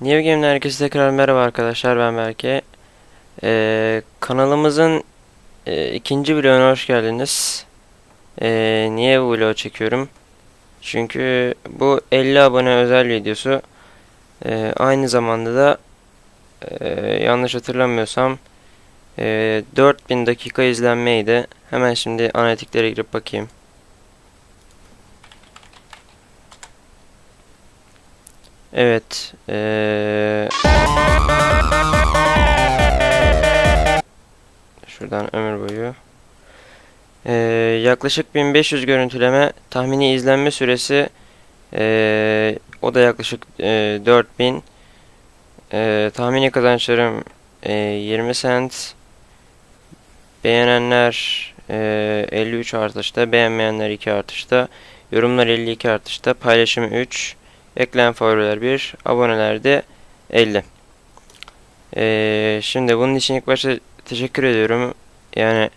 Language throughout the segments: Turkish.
New Game'den herkese tekrar merhaba arkadaşlar ben Berke. Ee, kanalımızın e, ikinci vloguna hoş geldiniz. Ee, niye bu vlogu çekiyorum? Çünkü bu 50 abone özel videosu. Ee, aynı zamanda da e, yanlış hatırlamıyorsam e, 4000 dakika izlenmeydi. Hemen şimdi analitiklere girip bakayım. Evet. eee, şuradan ömür boyu. Eee, yaklaşık 1500 görüntüleme. Tahmini izlenme süresi eee, o da yaklaşık eee, 4000. Eee, tahmini kazançlarım eee, 20 cent. Beğenenler eee, 53 artışta, beğenmeyenler 2 artışta, yorumlar 52 artışta, paylaşım 3. Eklenen favoriler 1, abonelerde 50. Ee, şimdi bunun için ilk başta teşekkür ediyorum. Yani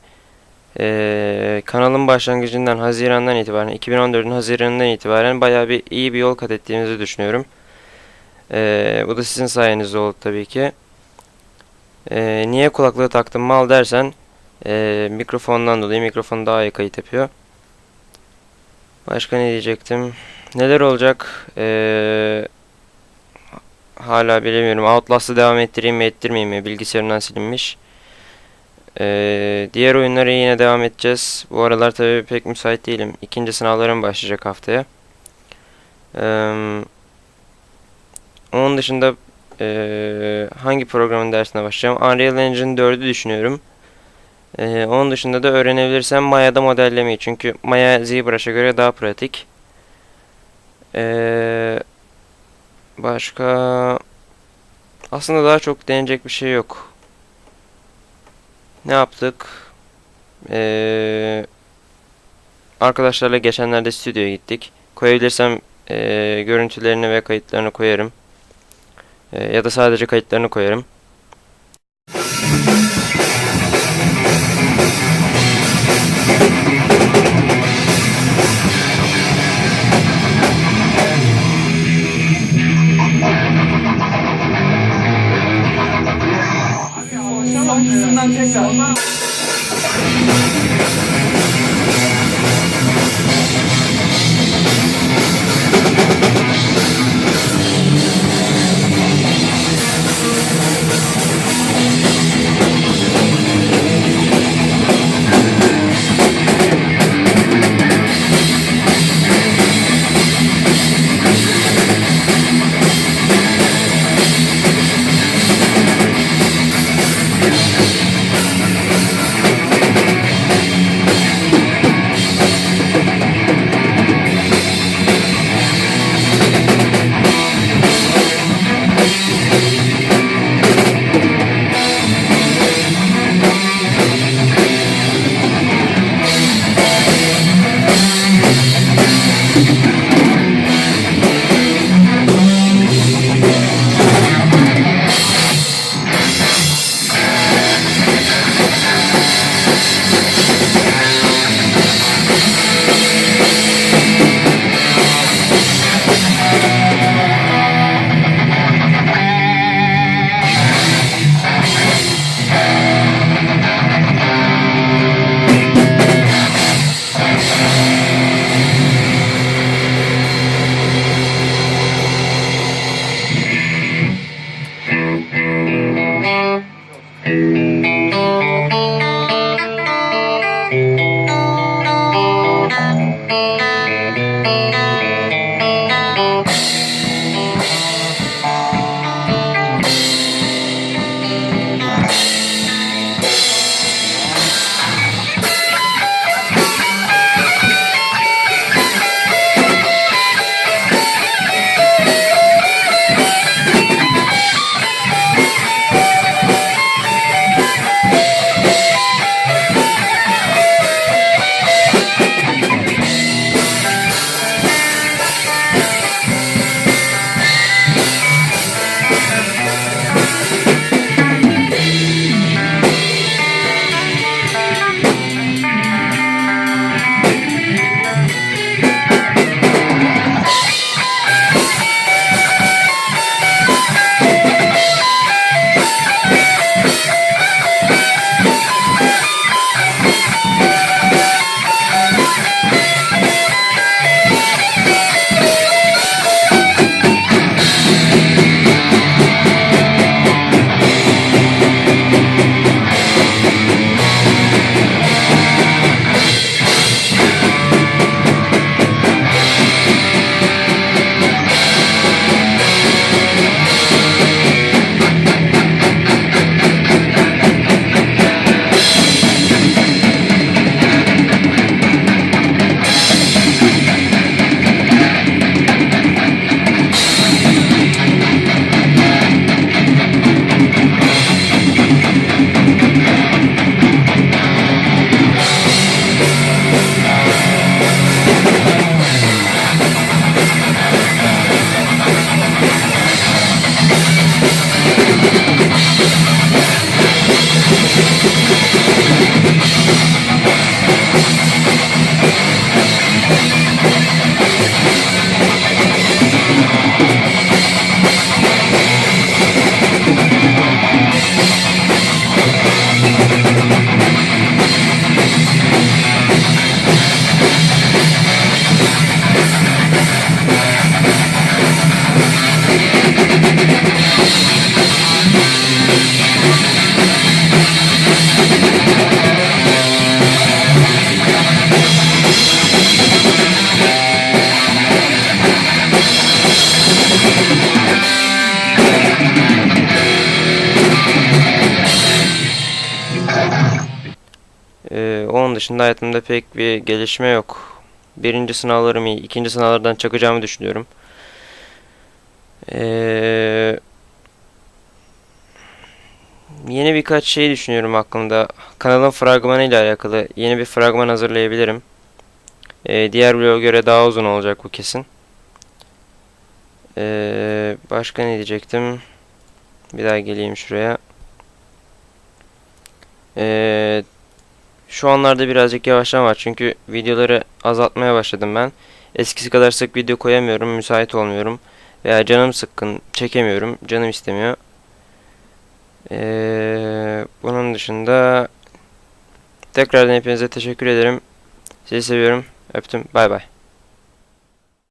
ee, kanalın başlangıcından Haziran'dan itibaren 2014'ün Haziran'ından itibaren bayağı bir iyi bir yol kat ettiğimizi düşünüyorum. Ee, bu da sizin sayenizde oldu tabii ki. Ee, niye kulaklığı taktım mal dersen ee, mikrofondan dolayı mikrofon daha iyi kayıt yapıyor. Başka ne diyecektim? Neler olacak? Ee, hala bilemiyorum. Outlast'ı devam ettireyim mi ettirmeyeyim mi? Bilgisayarından silinmiş. Ee, diğer oyunlara yine devam edeceğiz. Bu aralar tabii pek müsait değilim. İkinci sınavlarım başlayacak haftaya. Ee, onun dışında ee, hangi programın dersine başlayacağım? Unreal Engine 4'ü düşünüyorum. Ee, onun dışında da öğrenebilirsem Maya'da modellemeyi. Çünkü Maya ZBrush'a göre daha pratik. Ee, başka aslında daha çok deneyecek bir şey yok. Ne yaptık? Ee, arkadaşlarla geçenlerde stüdyoya gittik. Koyabilirsem ee, görüntülerini ve kayıtlarını koyarım. Ee, ya da sadece kayıtlarını koyarım. tekrar. Dışında hayatımda pek bir gelişme yok. Birinci sınavlarım iyi. ikinci sınavlardan çakacağımı düşünüyorum. Ee, yeni birkaç şey düşünüyorum aklımda. Kanalın fragmanı ile alakalı yeni bir fragman hazırlayabilirim. Ee, diğer vloga göre daha uzun olacak bu kesin. Ee, başka ne diyecektim? Bir daha geleyim şuraya. Ee, şu anlarda birazcık yavaşlama var çünkü videoları azaltmaya başladım ben. Eskisi kadar sık video koyamıyorum, müsait olmuyorum. Veya canım sıkkın, çekemiyorum, canım istemiyor. Ee, bunun dışında tekrardan hepinize teşekkür ederim. Sizi seviyorum. Öptüm. Bay bay.